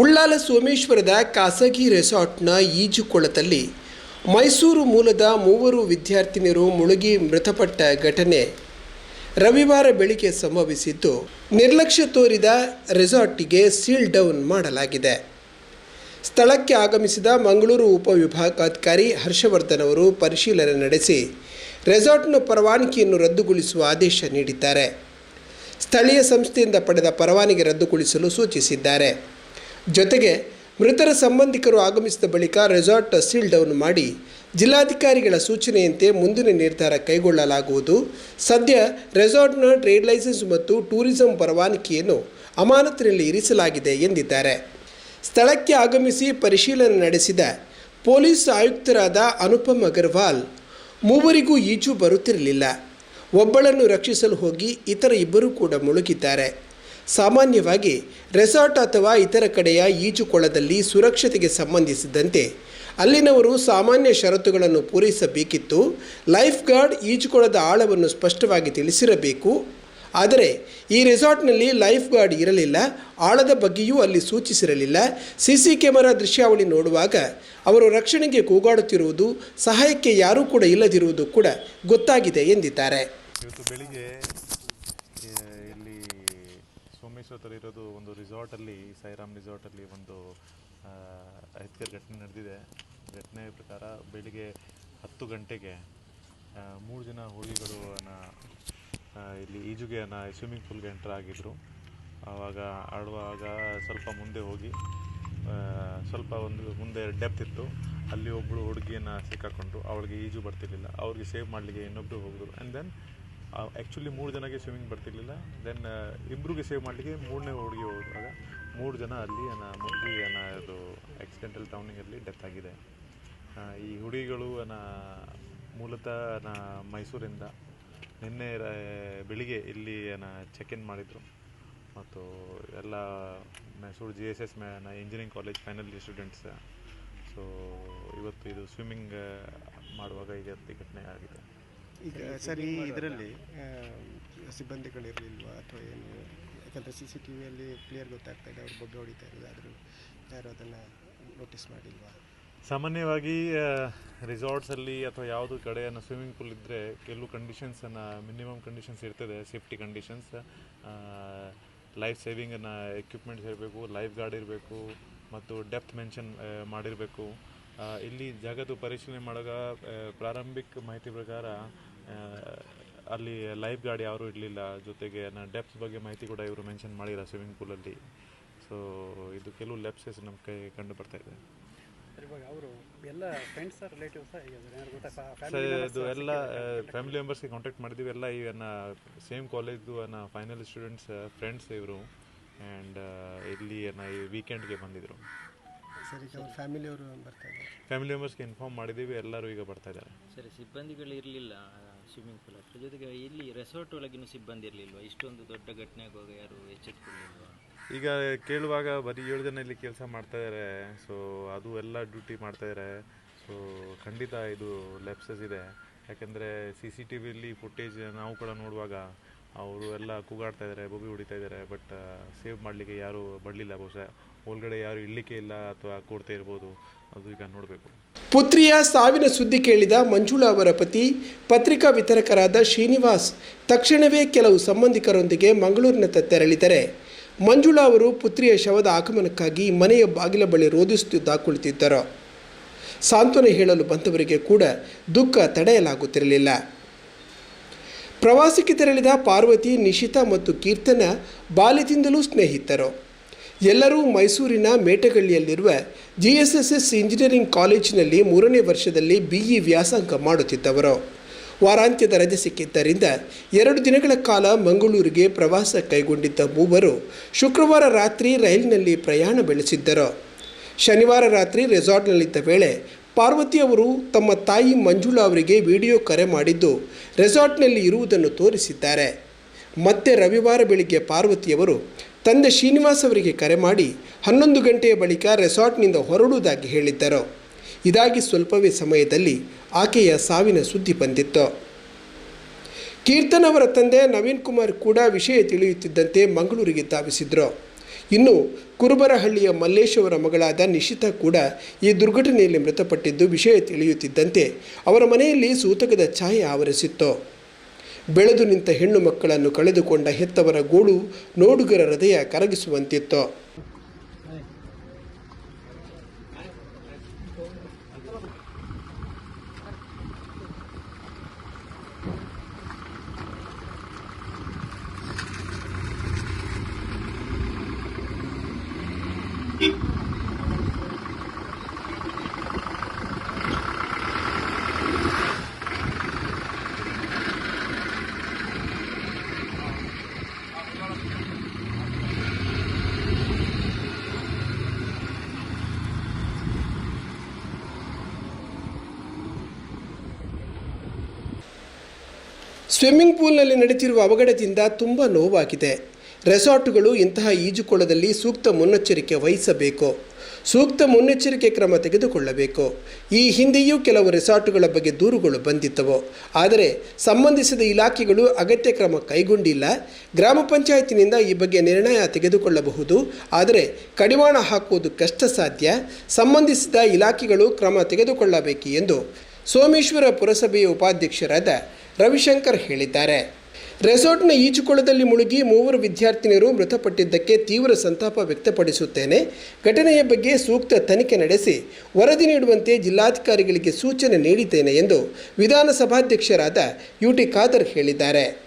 ಉಳ್ಳಾಲ ಸೋಮೇಶ್ವರದ ಖಾಸಗಿ ರೆಸಾರ್ಟ್ನ ಈಜುಕೊಳದಲ್ಲಿ ಮೈಸೂರು ಮೂಲದ ಮೂವರು ವಿದ್ಯಾರ್ಥಿನಿಯರು ಮುಳುಗಿ ಮೃತಪಟ್ಟ ಘಟನೆ ರವಿವಾರ ಬೆಳಿಗ್ಗೆ ಸಂಭವಿಸಿದ್ದು. ನಿರ್ಲಕ್ಷ್ಯ ತೋರಿದ ರೆಸಾರ್ಟಿಗೆ ಸೀಲ್ ಡೌನ್ ಮಾಡಲಾಗಿದೆ. ಸ್ಥಳಕ್ಕೆ ಆಗಮಿಸಿದ ಮಂಗಳೂರು ಉಪವಿಭಾಗಾಧಿಕಾರಿ ಹರ್ಷವರ್ಧನ್ ಅವರು ಪರಿಶೀಲನೆ ನಡೆಸಿ ರೆಸಾರ್ಟ್ನ ಪರವಾನಗಿಯನ್ನು ರದ್ದುಗೊಳಿಸುವ ಆದೇಶ ನೀಡಿದ್ದಾರೆ. ಸ್ಥಳೀಯ ಸಂಸ್ಥೆಯಿಂದ ಪಡೆದ ಪರವಾನಗಿ ರದ್ದುಗೊಳಿಸಲು ಸೂಚಿಸಿದ್ದಾರೆ. ಜೊತೆಗೆ ಮೃತರ ಸಂಬಂಧಿಕರು ಆಗಮಿಸಿದ ಬಳಿಕ ರೆಸಾರ್ಟ್ ಸೀಲ್ ಡೌನ್ ಮಾಡಿ ಜಿಲ್ಲಾಧಿಕಾರಿಗಳ ಸೂಚನೆಯಂತೆ ಮುಂದಿನ ನಿರ್ಧಾರ ಕೈಗೊಳ್ಳಲಾಗುವುದು. ಸದ್ಯ ರೆಸಾರ್ಟ್ನ ಟ್ರೇಡ್ ಲೈಸೆನ್ಸ್ ಮತ್ತು ಟೂರಿಸಂ ಪರವಾನಗಿಯನ್ನು ಅಮಾನತಿನಲ್ಲಿ ಇರಿಸಲಾಗಿದೆ ಎಂದಿದ್ದಾರೆ. ಸ್ಥಳಕ್ಕೆ ಆಗಮಿಸಿ ಪರಿಶೀಲನೆ ನಡೆಸಿದ ಪೊಲೀಸ್ ಆಯುಕ್ತರಾದ ಅನುಪಮ್ ಅಗರ್ವಾಲ್, ಮೂವರಿಗೂ ಈಜು ಬರುತ್ತಿರಲಿಲ್ಲ. ಒಬ್ಬಳನ್ನು ರಕ್ಷಿಸಲು ಹೋಗಿ ಇತರ ಇಬ್ಬರು ಕೂಡ ಮುಳುಗಿದ್ದಾರೆ. ಸಾಮಾನ್ಯವಾಗಿ ರೆಸಾರ್ಟ್ ಅಥವಾ ಇತರ ಕಡೆಯ ಈಜುಕೊಳದಲ್ಲಿ ಸುರಕ್ಷತೆಗೆ ಸಂಬಂಧಿಸಿದಂತೆ ಅಲ್ಲಿನವರು ಸಾಮಾನ್ಯ ಷರತ್ತುಗಳನ್ನು ಪೂರೈಸಬೇಕಿತ್ತು. ಲೈಫ್ ಗಾರ್ಡ್ ಈಜುಕೊಳದ ಆಳವನ್ನು ಸ್ಪಷ್ಟವಾಗಿ ತಿಳಿಸಿರಬೇಕು. ಆದರೆ ಈ ರೆಸಾರ್ಟ್ನಲ್ಲಿ ಲೈಫ್ ಗಾರ್ಡ್ ಇರಲಿಲ್ಲ. ಆಳದ ಬಗ್ಗೆಯೂ ಅಲ್ಲಿ ಸೂಚಿಸಿರಲಿಲ್ಲ. ಸಿ ಸಿ ಕ್ಯಾಮೆರಾ ದೃಶ್ಯಾವಳಿ ನೋಡುವಾಗ ಅವರು ರಕ್ಷಣೆಗೆ ಕೂಗಾಡುತ್ತಿರುವುದು, ಸಹಾಯಕ್ಕೆ ಯಾರೂ ಕೂಡ ಇಲ್ಲದಿರುವುದು ಕೂಡ ಗೊತ್ತಾಗಿದೆ ಎಂದಿದ್ದಾರೆ. ಸೋಮೇಶ್ವರ ಇರೋದು ಒಂದು ರಿಸಾರ್ಟಲ್ಲಿ, ಸಾಯಿರಾಮ್ ರಿಸಾರ್ಟಲ್ಲಿ ಒಂದು ಅಹಿತಕರ ಘಟನೆ ನಡೆದಿದೆ. ಘಟನೆ ಪ್ರಕಾರ ಬೆಳಿಗ್ಗೆ ಹತ್ತು ಗಂಟೆಗೆ ಮೂರು ಜನ ಹುಡುಗಿಗಳು ಇಲ್ಲಿ ಈಜುಗೆ ಸ್ವಿಮ್ಮಿಂಗ್ ಪೂಲ್ಗೆ ಎಂಟರ್ ಆಗಿದ್ದರು ಆವಾಗ ಆಡುವಾಗ ಸ್ವಲ್ಪ ಮುಂದೆ ಹೋಗಿ ಸ್ವಲ್ಪ ಒಂದು ಮುಂದೆ ಡೆಪ್ತ್ ಇತ್ತು. ಅಲ್ಲಿ ಒಬ್ಬಳು ಹುಡುಗಿಯನ್ನು ಸಿಕ್ಕಾಕೊಂಡ್ರು. ಅವಳಿಗೆ ಈಜು ಬರ್ತಿರ್ಲಿಲ್ಲ. ಅವ್ರಿಗೆ ಸೇವ್ ಮಾಡಲಿಕ್ಕೆ ಇನ್ನೊಬ್ಬರು ಹೋಗಿದ್ರು ಆ್ಯಂಡ್ ದೆನ್ ಆ್ಯಕ್ಚುಲಿ ಮೂರು ಜನಕ್ಕೆ ಸ್ವಿಮ್ಮಿಂಗ್ ಬರ್ತಿರ್ಲಿಲ್ಲ. ದೆನ್ ಇಬ್ಬರಿಗೆ ಸೇವ್ ಮಾಡಲಿಕ್ಕೆ ಮೂರನೇ ಹುಡುಗಿ ಹೋದಾಗ ಮೂರು ಜನ ಅಲ್ಲಿ ಏನ ಮುಗಿ ಏನ ಅದು ಆಕ್ಸಿಡೆಂಟಲ್ ಟೌನಿಂಗಲ್ಲಿ ಡೆತ್ ಆಗಿದೆ. ಈ ಹುಡುಗಿಗಳು ಏನ ಮೂಲತಃ ನಾ ಮೈಸೂರಿಂದ ನಿನ್ನೆ ಬೆಳಿಗ್ಗೆ ಇಲ್ಲಿ ಏನ ಚೆಕ್ ಇನ್ ಮಾಡಿದರು. ಮತ್ತು ಎಲ್ಲ Mysuru G S S ಮ್ಯಾನ engineering college final year students so ಇವತ್ತು ಇದು ಸ್ವಿಮ್ಮಿಂಗ್ ಮಾಡುವಾಗ ಈಗ ಘಟನೆ ಆಗಿದೆ. ಈಗ ಸರಿ ಈ ಇದರಲ್ಲಿ ಸಿಬ್ಬಂದಿಗಳಿರಲಿಲ್ವ? ಅಥವಾ ಏನು? ಯಾಕಂದರೆ ಸಿ ಸಿ ಟಿ ವಿಯಲ್ಲಿ ಕ್ಲಿಯರ್ ಗೊತ್ತಾಗ್ತಾ ಇದೆ ಅವ್ರು ಬಗ್ಗೆ ಹೊಡಿತಾ ಇರೋದು. ಆದರೂ ಯಾರು ಅದನ್ನು ನೋಟಿಸ್ ಮಾಡಿಲ್ವಾ? ಸಾಮಾನ್ಯವಾಗಿ ರಿಸಾರ್ಟ್ಸಲ್ಲಿ ಅಥವಾ ಯಾವುದು ಕಡೆಯನ್ನು ಸ್ವಿಮ್ಮಿಂಗ್ ಪೂಲ್ ಇದ್ದರೆ ಕೆಲವು ಕಂಡೀಷನ್ಸನ್ನು ಮಿನಿಮಮ್ ಕಂಡೀಷನ್ಸ್ ಇರ್ತದೆ ಸೇಫ್ಟಿ ಕಂಡೀಷನ್ಸ್ ಲೈಫ್ ಸೇವಿಂಗನ್ನು ಎಕ್ವಿಪ್ಮೆಂಟ್ಸ್ ಇರಬೇಕು ಲೈಫ್ ಗಾರ್ಡ್ ಇರಬೇಕು ಮತ್ತು ಡೆಪ್ತ್ ಮೆನ್ಷನ್ ಮಾಡಿರಬೇಕು. ಇಲ್ಲಿ ಜಾಗದ ಪರಿಶೀಲನೆ ಮಾಡುವಾಗ ಪ್ರಾರಂಭಿಕ ಮಾಹಿತಿ ಪ್ರಕಾರ ಅಲ್ಲಿ ಲೈಫ್ ಗಾರ್ಡ್ ಯಾರೂ ಇರಲಿಲ್ಲ. ಜೊತೆಗೆ ಡೆಪ್ತ್ ಬಗ್ಗೆ ಮಾಹಿತಿ ಕೂಡ ಇವರು ಮೆನ್ಷನ್ ಮಾಡಿಲ್ಲ ಸ್ವಿಮ್ಮಿಂಗ್ ಪೂಲಲ್ಲಿ ಸೊ ಇದು ಕೆಲವು ಲೆಪ್ಸಸ್ ನಮ್ಮ ಕೈ ಕಂಡು ಬರ್ತಾ ಇದೆ. ಇದು ಎಲ್ಲ ಫ್ಯಾಮಿಲಿ ಮೆಂಬರ್ಸ್ಗೆ ಕಾಂಟ್ಯಾಕ್ಟ್ ಮಾಡಿದ್ದೀವಿ. ಎಲ್ಲ ಇವನ್ನ ಸೇಮ್ ಕಾಲೇಜ್ದು ಅನ್ನ ಫೈನಲ್ ಸ್ಟೂಡೆಂಟ್ಸ್ ಫ್ರೆಂಡ್ಸ್ ಇವರು. ಆ್ಯಂಡ್ ಇಲ್ಲಿ ನಾ ಈ ವೀಕೆಂಡ್ಗೆ ಬಂದಿದ್ದರು ಸರ್ ಈಗ ಅವ್ರ ಫ್ಯಾಮಿಲಿಯವರು ಬರ್ತಾ ಇದ್ದಾರೆ. ಫ್ಯಾಮಿಲಿ ಮೆಂಬರ್ಸ್ಗೆ ಇನ್ಫಾರ್ಮ್ ಮಾಡಿದ್ದೀವಿ ಎಲ್ಲರೂ ಈಗ ಬರ್ತಾ ಇದ್ದಾರೆ. ಸರಿ ಸಿಬ್ಬಂದಿಗಳು ಇರಲಿಲ್ಲ ಸ್ವಿಮ್ಮಿಂಗ್ ಪೂಲ್ ಹತ್ರ. ಜೊತೆಗೆ ಇಲ್ಲಿ ರೆಸಾರ್ಟ್ ಒಳಗಿನ ಸಿಬ್ಬಂದಿ ಇರಲಿಲ್ಲ ಇಷ್ಟೊಂದು ದೊಡ್ಡ ಘಟನೆ ಆಗುವಾಗ ಯಾರು ಎಚ್ಚೆತ್ತುಕೊಳ್ಳಿಲ್ವಾ ಈಗ ಕೇಳುವಾಗ ಬರೀ ಏಳು ಜನ ಇಲ್ಲಿ ಕೆಲಸ ಮಾಡ್ತಾ ಇದ್ದಾರೆ ಸೊ ಅದು ಎಲ್ಲ ಡ್ಯೂಟಿ ಮಾಡ್ತಾ ಇದ್ದಾರೆ ಸೊ ಖಂಡಿತ ಇದು ಲೆಪ್ಸಸ್ ಇದೆ. ಯಾಕೆಂದರೆ ಸಿ ಸಿ ಟಿ ವಿಲಿ ಫುಟೇಜ್ ನಾವು ಕೂಡ ನೋಡುವಾಗ ಅವರು ಎಲ್ಲ ಕೂಗಾಡ್ತಾ ಇದ್ದಾರೆ ಬೊಬ್ಬಿ ಹೊಡಿತಾ ಇದ್ದಾರೆ ಬಟ್ ಸೇವ್ ಮಾಡಲಿಕ್ಕೆ ಯಾರು ಬರಲಿಲ್ಲ ಬಹುಶಃ. ಒಳಗಡೆ ಯಾರು ಇಳ್ಳಿಕ್ಕೆ ಇಲ್ಲ ಅಥವಾ ಕೊಡ್ತಾ ಇರ್ಬೋದು, ಅದು ಈಗ ನೋಡಬೇಕು. ಪುತ್ರಿಯ ಸಾವಿನ ಸುದ್ದಿ ಕೇಳಿದ ಮಂಜುಳಾ ಅವರ ಪತಿ, ಪತ್ರಿಕಾ ವಿತರಕರಾದ ಶ್ರೀನಿವಾಸ್ ತಕ್ಷಣವೇ ಕೆಲವು ಸಂಬಂಧಿಕರೊಂದಿಗೆ ಮಂಗಳೂರಿನತ್ತ ತೆರಳಿದರೆ. ಮಂಜುಳಾ ಅವರು ಪುತ್ರಿಯ ಶವದ ಆಗಮನಕ್ಕಾಗಿ ಮನೆಯ ಬಾಗಿಲ ಬಳಿ ರೋಧಿಸುತ್ತಾ ಕುಳಿತಿದ್ದರು ಸಾಂತ್ವನ ಹೇಳಲು ಬಂದವರಿಗೆ ಕೂಡ ದುಃಖ ತಡೆಯಲಾಗುತ್ತಿರಲಿಲ್ಲ. ಪ್ರವಾಸಕ್ಕೆ ತೆರಳಿದ ಪಾರ್ವತಿ, ನಿಶಿತಾ ಮತ್ತು ಕೀರ್ತನ ಬಾಲ್ಯದಿಂದಲೂ ಸ್ನೇಹಿತರು. ಎಲ್ಲರೂ ಮೈಸೂರಿನ ಮೇಟಗಳ್ಳಿಯಲ್ಲಿರುವ G S S S engineering ಕಾಲೇಜಿನಲ್ಲಿ ಮೂರನೇ ವರ್ಷದಲ್ಲಿ ಬಿ ಇ ವ್ಯಾಸಂಗ ಮಾಡುತ್ತಿದ್ದವರು. ವಾರಾಂತ್ಯದ ರಜೆ ಸಿಕ್ಕಿದ್ದರಿಂದ ಎರಡು ದಿನಗಳ ಕಾಲ ಮಂಗಳೂರಿಗೆ ಪ್ರವಾಸ ಕೈಗೊಂಡಿದ್ದ ಮೂವರು ಶುಕ್ರವಾರ ರಾತ್ರಿ ರೈಲಿನಲ್ಲಿ ಪ್ರಯಾಣ ಬೆಳೆಸಿದ್ದರು. ಶನಿವಾರ ರಾತ್ರಿ ರೆಸಾರ್ಟ್ನಲ್ಲಿದ್ದ ವೇಳೆ ಪಾರ್ವತಿ ಅವರು ತಮ್ಮ ತಾಯಿ ಮಂಜುಳಾ ಅವರಿಗೆ ವಿಡಿಯೋ ಕರೆ ಮಾಡಿದ್ದು ರೆಸಾರ್ಟ್ನಲ್ಲಿ ಇರುವುದನ್ನು ತೋರಿಸಿದ್ದಾರೆ. ಮತ್ತೆ ರವಿವಾರ ಬೆಳಿಗ್ಗೆ ಪಾರ್ವತಿಯವರು ತಂದೆ ಶ್ರೀನಿವಾಸ್ ಅವರಿಗೆ ಕರೆ ಮಾಡಿ ಹನ್ನೊಂದು ಗಂಟೆಯ ಬಳಿಕ ರೆಸಾರ್ಟ್ನಿಂದ ಹೊರಡುವುದಾಗಿ ಹೇಳಿದ್ದರು. ಇದಾಗಿ ಸ್ವಲ್ಪವೇ ಸಮಯದಲ್ಲಿ ಆಕೆಯ ಸಾವಿನ ಸುದ್ದಿ ಬಂದಿತ್ತು. ಕೀರ್ತನ್ ಅವರ ತಂದೆ ನವೀನ್ ಕುಮಾರ್ ಕೂಡ ವಿಷಯ ತಿಳಿಯುತ್ತಿದ್ದಂತೆ ಮಂಗಳೂರಿಗೆ ಧಾವಿಸಿದ್ರು. ಇನ್ನು ಕುರುಬರಹಳ್ಳಿಯ ಮಲ್ಲೇಶವರ ಮಗಳಾದ ನಿಶಿತಾ ಕೂಡ ಈ ದುರ್ಘಟನೆಯಲ್ಲಿ ಮೃತಪಟ್ಟಿದ್ದು ವಿಷಯ ತಿಳಿಯುತ್ತಿದ್ದಂತೆ ಅವರ ಮನೆಯಲ್ಲಿ ಸೂತಕದ ಛಾಯೆ ಆವರಿಸಿತ್ತು. ಬೆಳೆದು ನಿಂತ ಹೆಣ್ಣು ಮಕ್ಕಳನ್ನು ಕಳೆದುಕೊಂಡ ಹೆತ್ತವರ ಗೋಳು ನೋಡುಗರ ಹೃದಯ ಕರಗಿಸುವಂತಿತ್ತು. ಸ್ವಿಮ್ಮಿಂಗ್ ಪೂಲ್ನಲ್ಲಿ ನಡೆಯುತ್ತಿರುವ ಅವಘಡದಿಂದ ತುಂಬ ನೋವಾಗಿದೆ. ರೆಸಾರ್ಟ್ಗಳು ಇಂತಹ ಈಜುಕೊಳದಲ್ಲಿ ಸೂಕ್ತ ಮುನ್ನೆಚ್ಚರಿಕೆ ವಹಿಸಬೇಕು. ಸೂಕ್ತ ಮುನ್ನೆಚ್ಚರಿಕೆ ಕ್ರಮ ತೆಗೆದುಕೊಳ್ಳಬೇಕು. ಈ ಹಿಂದೆಯೂ ಕೆಲವು ರೆಸಾರ್ಟ್ಗಳ ಬಗ್ಗೆ ದೂರುಗಳು ಬಂದಿದ್ದವು. ಆದರೆ ಸಂಬಂಧಿಸಿದ ಇಲಾಖೆಗಳು ಅಗತ್ಯ ಕ್ರಮ ಕೈಗೊಂಡಿಲ್ಲ. ಗ್ರಾಮ ಪಂಚಾಯತಿನಿಂದ ಈ ಬಗ್ಗೆ ನಿರ್ಣಯ ತೆಗೆದುಕೊಳ್ಳಬಹುದು. ಆದರೆ ಕಡಿವಾಣ ಹಾಕುವುದು ಕಷ್ಟ ಸಾಧ್ಯ ಸಂಬಂಧಿಸಿದ ಇಲಾಖೆಗಳು ಕ್ರಮ ತೆಗೆದುಕೊಳ್ಳಬೇಕು ಎಂದು ಸೋಮೇಶ್ವರ ಪುರಸಭೆಯ ಉಪಾಧ್ಯಕ್ಷರಾದ ರವಿಶಂಕರ್ ಹೇಳಿದ್ದಾರೆ. ರೆಸಾರ್ಟ್ನ ಈಜುಕೊಳದಲ್ಲಿ ಮುಳುಗಿ ಮೂವರು ವಿದ್ಯಾರ್ಥಿನಿಯರು ಮೃತಪಟ್ಟಿದ್ದಕ್ಕೆ ತೀವ್ರ ಸಂತಾಪ ವ್ಯಕ್ತಪಡಿಸುತ್ತೇನೆ. ಘಟನೆಯ ಬಗ್ಗೆ ಸೂಕ್ತ ತನಿಖೆ ನಡೆಸಿ ವರದಿ ನೀಡುವಂತೆ ಜಿಲ್ಲಾಧಿಕಾರಿಗಳಿಗೆ ಸೂಚನೆ ನೀಡಿದ್ದೇನೆ ಎಂದು ವಿಧಾನಸಭಾಧ್ಯಕ್ಷರಾದ ಯು ಟಿ ಖಾದರ್ ಹೇಳಿದ್ದಾರೆ.